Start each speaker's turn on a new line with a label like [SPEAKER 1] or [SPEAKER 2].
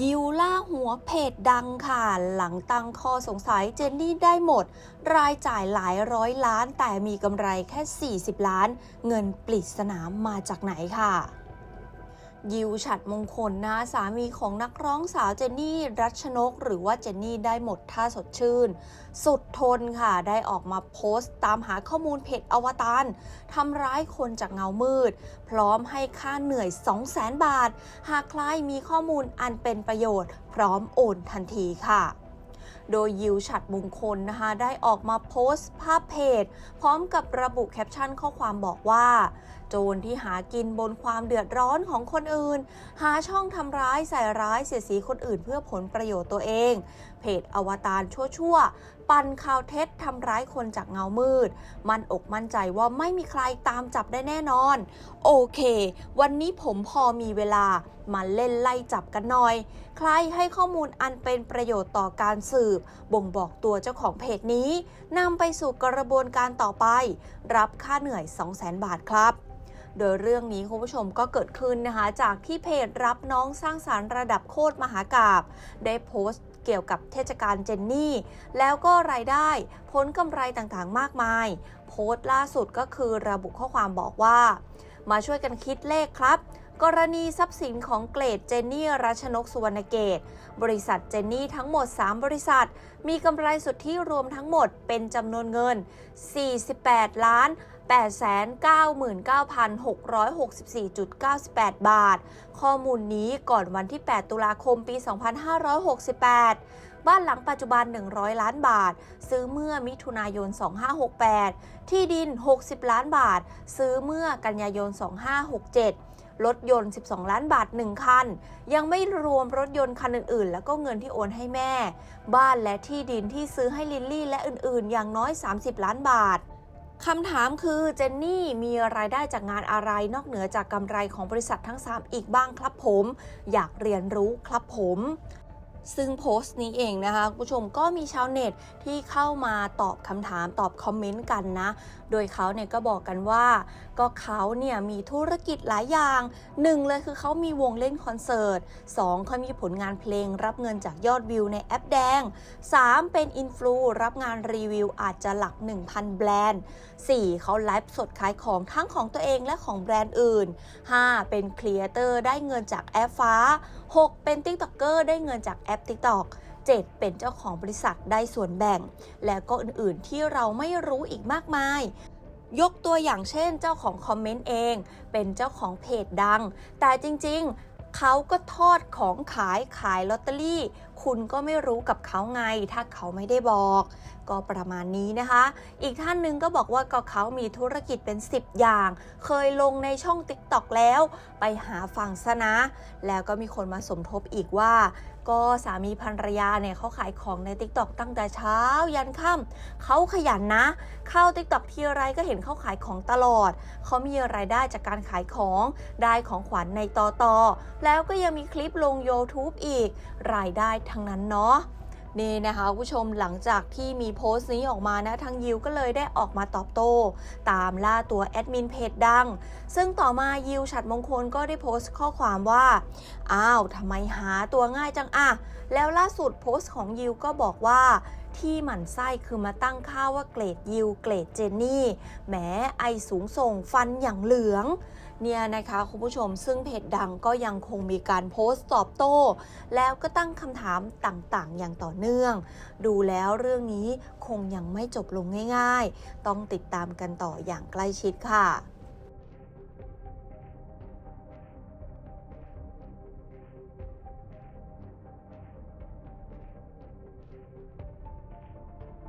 [SPEAKER 1] ยิวล่าหัวเพจดังค่ะ หลังตั้งคอสงสัยเจนนี่ได้หมด รายจ่ายหลายร้อยล้าน แต่มีกำไรแค่ 40 ล้าน เงินปริศนามาจากไหนค่ะ ยิวฉัดมงคลนะสามีของนักร้องสาวเจนนี่รัชนก หรือว่าเจนนี่ได้หมดท่าสดชื่น สุดทนค่ะได้ออกมาโพสต์ตามหาข้อมูลเพจอวตารทำร้ายคนจากเงามืด พร้อมให้ค่าเหนื่อย 200,000 บาท หากใครมีข้อมูลอันเป็นประโยชน์ พร้อมโอนทันทีค่ะ โดยยิวฉัดมงคลนะคะได้ออกมาโพสต์ภาพเพจ พร้อมกับระบุแคปชั่นข้อความบอกว่า โจรที่หากินบนความเดือดร้อนของคนอื่น หาช่องทำร้ายใส่ร้ายเสียสีคนอื่นเพื่อผลประโยชน์ตัวเอง เพจอวตารชั่วๆปั่นข่าวเท็จทำร้ายคนจากเงามืด มันอกมั่นใจว่าไม่มีใครตามจับได้แน่นอน โอเค วันนี้ผมพอมีเวลา มาเล่นไล่จับกันหน่อย ใครให้ข้อมูลอันเป็นประโยชน์ต่อการสืบ บ่งบอกตัวเจ้าของเพจนี้นำไปสู่กระบวนการต่อไป รับค่าเหนื่อย 200,000 บาทครับโดยเรื่องนี้คุณผู้ชมก็เกิดขึ้นนะคะ จากที่เพจรับน้องสร้างสารรค์ระดับโคตรมหากาบ ได้โพสต์ เกี่ยวกับเทศกาลเจนนี่ แล้วก็รายได้ผลกำไรต่างๆมากมาย โพสต์ล่าสุดก็คือระบุข้อความบอกว่า มาช่วยกันคิดเลขครับ กรณีทรัพย์สินของเกรดเจนนี่รัชนกสุวรรณเกต บริษัทเจนนี่ทั้งหมด 3 บริษัท มีกำไรสุทธิรวมทั้งหมดเป็นจำนวนเงิน 48 ล้าน899,664.98 บาท ข้อมูลนี้ก่อนวันที่ 8 ตุลาคม ปี 2568 บ้านหลังปัจจุบัน 100 ล้านบาท ซื้อเมื่อมิถุนายน 2568 ที่ดิน 60 ล้านบาท ซื้อเมื่อกันยายน 2567 รถยนต์ 12 ล้านบาท 1 คัน ยังไม่รวมรถยนต์คันอื่น ๆ แล้วก็เงินที่โอนให้แม่ บ้านและที่ดินที่ซื้อให้ลิลลี่และอื่น ๆ อย่างน้อย 30 ล้านบาทคำถามคือเจนนี่มีรายได้จากงานอะไรนอกเหนือจากกำไรของบริษัททั้ง 3 อีกบ้างครับผม อยากเรียนรู้ครับผม ซึ่งโพสต์นี้เองนะคะคุณผู้ชมก็มีชาวเน็ตที่เข้ามาตอบคำถามตอบคอมเมนต์กันนะ โดยเขาเนี่ยก็บอกกันว่า ก็เขาเนี่ยมีธุรกิจหลายอย่างหนึ่งเลยคือเขามีวงเล่นคอนเสิร์ตสองเขามีผลงานเพลงรับเงินจากยอดวิวในแอปแดง 3. เป็นอินฟลูรับงานรีวิวอาจจะหลัก 1,000 แบรนด์ 4. เขาไลฟ์สดขายของทั้งของตัวเองและของแบรนด์อื่น 5. เป็นครีเอเตอร์ได้เงินจากแอปฟ้า 6. เป็น TikToker ได้เงินจากแอป TikTok 7. เป็นเจ้าของบริษัทได้ส่วนแบ่ง และก็อื่นๆที่เราไม่รู้อีกมากมายยกตัวอย่างเช่นเจ้าของคอมเมนต์เอง เป็นเจ้าของเพจดัง แต่จริงๆ เขาก็ทอดของขายขายลอตเตอรี่คุณก็ไม่รู้กับเขาไง ถ้าเขาไม่ได้บอก ก็ประมาณนี้นะคะ อีกท่านหนึ่งก็บอกว่าก็เขามีธุรกิจเป็น 10 อย่าง เคยลงในช่อง TikTok แล้ว ไปหาฟังซะนะ แล้วก็มีคนมาสมทบอีกว่า ก็สามีภรรยาเนี่ยเขาขายของใน TikTok ตั้งแต่เช้ายันค่ำเขาขยันนะ เข้า TikTok ทีไรก็เห็นเขาขายของตลอด เขามีรายได้จากการขายของได้ของขวัญในตอตอแล้วก็ยังมีคลิปลง YouTube อีก รายได้ทั้งนั้นเนาะนี่นะคะผู้ชมหลังจากที่มีโพสต์นี้ออกมานะทางยิวก็เลยได้ออกมาตอบโต้ ตามล่าตัวแอดมินเพจดัง ซึ่งต่อมายิวฉัดมงคลก็ได้โพสต์ข้อความว่า อ้าวทำไมหาตัวง่ายจังอะแล้วล่าสุดโพสต์ของยิวก็บอกว่าที่หมั่นไส้คือมาตั้งค่าว่าเกรดยิวเกรดเจนนี่แหมไอสูงส่งฟันอย่างเหลือง เนี่ยนะคะคุณผู้ชมซึ่งเพจดังก็ยังคงมีการโพสต์ตอบโต้ แล้วก็ตั้งคำถามต่างๆ อย่างต่อเนื่อง ดูแล้วเรื่องนี้คงยังไม่จบลงง่าย ๆ ต้องติดตามกันต่ออย่างใกล้ชิดค่ะ